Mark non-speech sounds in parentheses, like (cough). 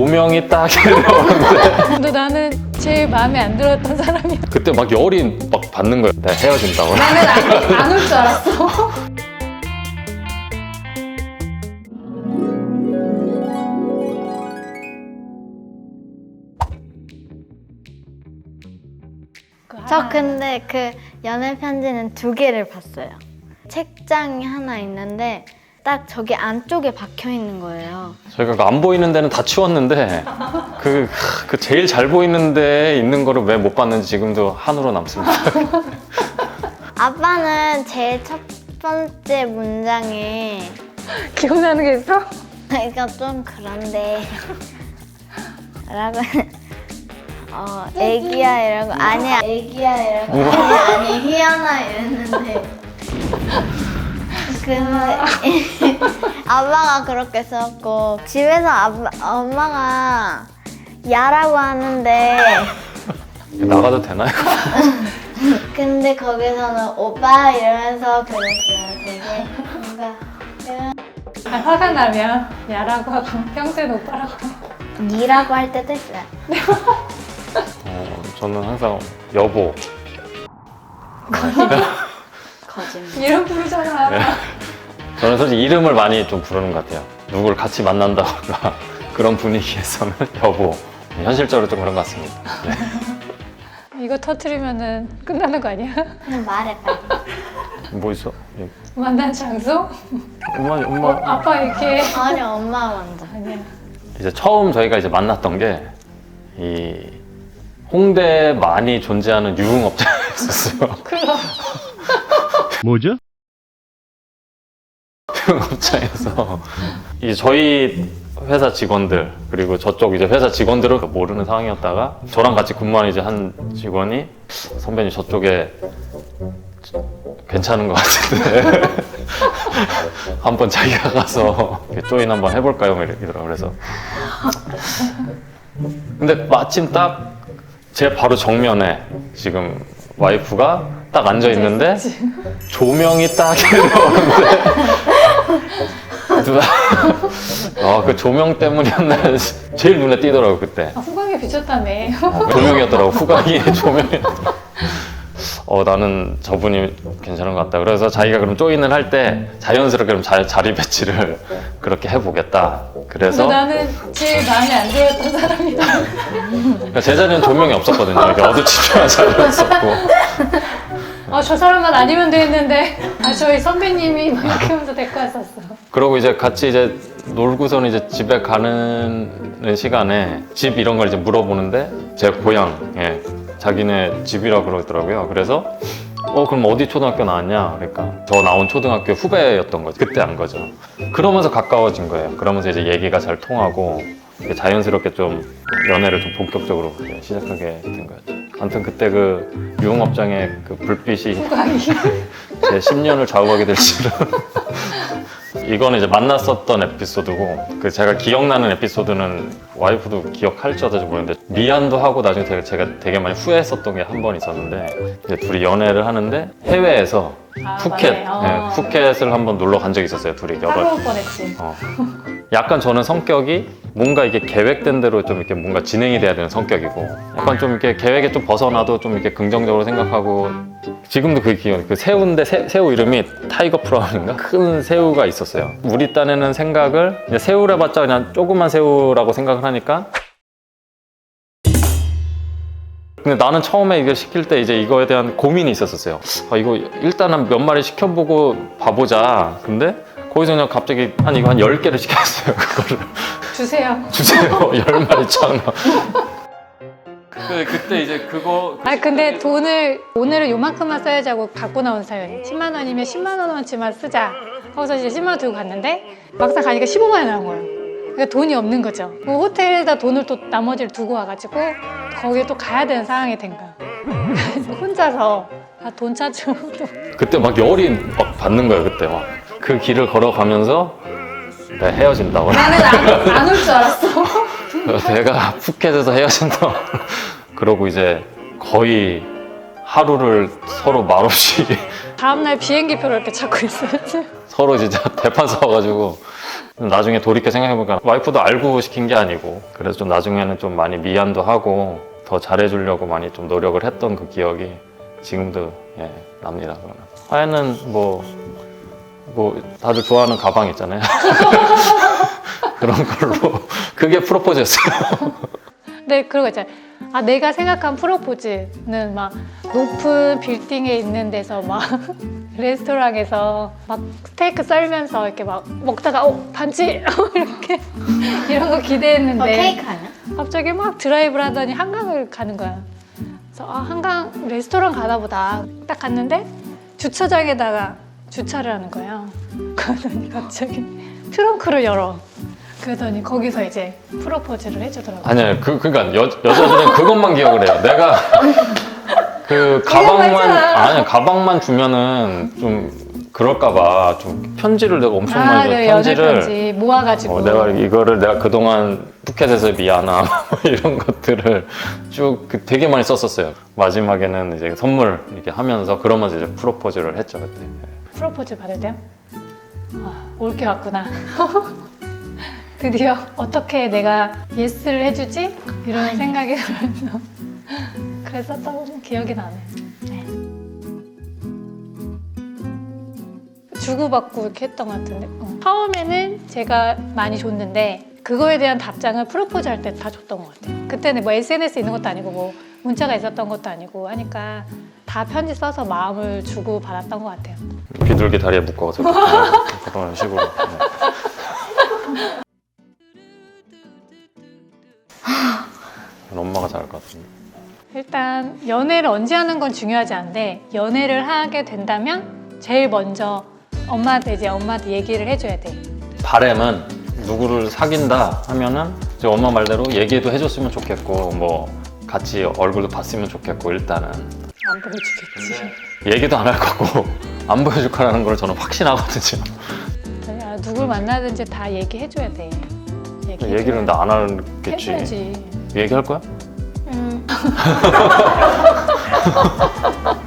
조명이 딱 이러는데 (laughs) 근데 나는 제일 마음에 안 들었던 사람이야. 그때 막 열이 막 받는 거예요. 내가 헤어진다고. 나는 안 (laughs) 올 줄 알았어. 저 근데 그 연애 편지는 두 개를 봤어요. 책장이 하나 있는데 딱 저기 안쪽에 박혀 있는 거예요. 저희가 그안 보이는 데는 다 치웠는데 그, 그 제일 잘 보이는 데에 있는 거를 왜 못 봤는지 지금도 한으로 남습니다. (laughs) 아빠는 제일 첫 번째 문장에 (laughs) 기억나는 게 있어? 이거 좀 그런데 (laughs) 라고 어 애기야 이러고 아니야 애기야 이러고 아니 아니 희연아 이랬는데 근데 아빠가 (laughs) 그렇게 썼고 집에서 아빠 엄마가 야라고 하는데 나가도 되나요? (laughs) 근데 거기서는 오빠 이러면서 그랬어요 되게 뭔가 아, 화가 나면 야라고 하고 평소엔 오빠라고 해. 니라고 할 때도 있어요 어, 저는 항상 여보. 거짓말 (laughs) 이름 부르잖아. 네. 저는 솔직히 이름을 많이 좀 부르는 것 같아요. 누굴 같이 만난다거나 (laughs) 그런 분위기에서는 (laughs) 여보. 현실적으로 좀 그런 것 같습니다. 네. (laughs) 이거 터트리면은 끝나는 거 아니야? 그냥 말해 빨리 뭐 있어? 예. 만난 장소? 엄마, 어, 엄마. 아빠 이렇게 아니 엄마 먼저 아니야. 이제 처음 저희가 이제 만났던 게 이 홍대에 많이 존재하는 유흥업자였었어요. 그럼 뭐죠? 유흥업자에서. 이제 저희 회사 직원들 그리고 저쪽 이제 회사 직원들을 모르는 상황이었다가 저랑 같이 근무하는 이제 한 직원이 선배님 저쪽에 괜찮은 것 같은데. (laughs) 한번 자기가 가서 조인 한번 해볼까요? 막 이러더라고 그래서. 근데 마침 딱 제 바로 정면에 지금 와이프가 딱 앉아 있는데 조명이 딱 (laughs) 이러는데 누나 아, 그 조명 때문이었나 제일 눈에 띄더라고 그때. 아, 후광에 비쳤다며. 어, 조명이었더라고 후광이. (laughs) 조명이었더라고 어 나는 저분이 괜찮은 것 같다. 그래서 자기가 그럼 조인을 할 때 자연스럽게 그럼 자, 자리 배치를 그렇게 해보겠다. 근데 그래서 나는 제일 마음에 안 들었던 사람이야. 그러니까 제 자리는 조명이 없었거든요. 이게 어두침침한 자리였었고 아, 저 사람만 아니면 되겠는데. 아, 저희 선배님이 막 이렇게 하면서 데리고 왔었어. 그러고 이제 같이 이제 놀고서는 이제 집에 가는 시간에 집 이런 걸 이제 물어보는데 제 고향, 예, 자기네 집이라 그러더라고요. 그래서 어 그럼 어디 초등학교 나왔냐? 그러니까 저 나온 초등학교 후배였던 거죠. 그때 안 거죠. 그러면서 가까워진 거예요. 그러면서 이제 얘기가 잘 통하고 자연스럽게 좀 연애를 좀 본격적으로 시작하게 된 거였죠. 아무튼 그때 그 유흥업장의 그 불빛이. 제 10년을 좌우하게 될지는 이거는 이제 만났었던 에피소드고 그 제가 기억나는 에피소드는 와이프도 기억할지 어떨지 모르는데 미안도 하고 나중에 되게 제가 되게 많이 후회했었던 게 한 번 있었는데 이제 둘이 연애를 하는데 해외에서 아, 푸켓 맞네. 어. 예, 푸켓을 한번 놀러 간 적이 있었어요 둘이 여러 따라올 뻔했지. 어. 약간 저는 성격이 뭔가 이게 계획된 대로 좀 이렇게 뭔가 진행이 돼야 되는 성격이고 약간 좀 이렇게 계획에 좀 벗어나도 좀 이렇게 긍정적으로 생각하고 지금도 그 기억 그 새우인데 새, 새우 이름이 타이거 프라운인가 큰 새우가 있었어요 우리 딴에는 생각을 이제 새우를 봤자 그냥 조그만 새우라고 생각을 하니까 근데 나는 처음에 이걸 시킬 때 이제 이거에 대한 고민이 있었었어요. 아, 이거 일단은 몇 마리 시켜보고 봐보자. 근데 거기서 그냥 갑자기 한 이거 한 10개를 시켰어요. 그거를 주세요. (laughs) 주세요. 10마리 천 원. 그, 그때 이제 그거 아 근데 돈을 오늘은 요만큼만 써야지 하고 갖고 나온 사연이 10만 원이면 10만 원어치만 쓰자 하고서 이제 10만 원 들고 갔는데 막상 가니까 15만 원 나온 거예요 그러니까 돈이 없는 거죠 그 호텔에다 돈을 또 나머지를 두고 와가지고 거기에 또 가야 되는 상황이 된 거야 (laughs) 혼자서 아, 돈 찾으러 또 그때 막 열이 막 받는 거예요. 그때 막 그 길을 걸어가면서 내가 헤어진다고. 나는 안 (laughs) 올 줄 알았어 내가 푸켓에서 헤어진다. (laughs) 그러고 이제 거의 하루를 서로 말없이 (laughs) 다음날 비행기표를 이렇게 찾고 있어요. 서로 진짜 대판 싸워가지고 나중에 돌이켜 생각해보니까 와이프도 알고 시킨 게 아니고 그래서 좀 나중에는 좀 많이 미안도 하고 더 잘해주려고 많이 좀 노력을 했던 그 기억이 지금도 예, 납니다. 그러면 하얀은 뭐, 뭐 다들 좋아하는 가방 있잖아요. (laughs) 그런 걸로 그게 프로포즈였어요. (laughs) 네, 그런 거 있잖아요. 아, 내가 생각한 프로포즈는 막 높은 빌딩에 있는 데서 막 (laughs) 레스토랑에서 막 스테이크 썰면서 이렇게 막 먹다가 어 반지 이렇게 이런 거 기대했는데 어, 케이크 아니야? 갑자기 막 드라이브를 하더니 한강을 가는 거야. 그래서 아, 한강 레스토랑 가나 보다. 딱 갔는데 주차장에다가 주차를 하는 거예요. 그러더니 갑자기 트렁크를 열어. 그러더니 거기서 이제 프로포즈를 해주더라고요. 아니요, 그, 그니까 여, 여자들은 그것만 기억을 해요. 내가 그 가방만. 아니, 가방만 주면은 좀 그럴까봐 좀 편지를 내가 엄청 아, 많이 줘. 그 연애 편지를. 편지 모아가지고. 어, 내가 이거를 내가 그동안 푸켓에서 미안함 (laughs) 이런 것들을 쭉그 되게 많이 썼었어요. 마지막에는 이제 선물 이렇게 하면서 그러면서 이제 프로포즈를 했죠 그때. 프로포즈 받을 때요? 아, 올게 왔구나. (laughs) 드디어 어떻게 내가 예스를 해주지? 이런 생각이 들면서 (laughs) 그랬었던 기억이 나네. 네. 주고받고 이렇게 했던 것 같은데 어. 처음에는 제가 많이 줬는데 그거에 대한 답장을 프로포즈 할 때 다 줬던 것 같아요. 그때는 뭐 SNS 있는 것도 아니고 뭐 문자가 있었던 것도 아니고 하니까 다 편지 써서 마음을 주고 받았던 것 같아요. 비둘기 다리에 묶어서 이렇게 (laughs) 그런 식으로. 네. 그건 엄마가 잘할 것 같은데. 일단 연애를 언제 하는 건 중요하지 않은데 연애를 하게 된다면 제일 먼저 엄마한테 이제 엄마한테 얘기를 해줘야 돼. 바램은 누구를 사귄다 하면은 이제 엄마 말대로 얘기도 해줬으면 좋겠고 뭐 같이 얼굴도 봤으면 좋겠고 일단은 안 보여주겠지. 얘기도 안 할 거고 (laughs) 안 보여줄 거라는 걸 저는 확신하거든요. 아, 누굴 만나든지 다 얘기해줘야 돼. 얘기해줘야 얘기를 나안 하겠지. 해줘야지. 얘기할 거야? 음. (laughs) (laughs)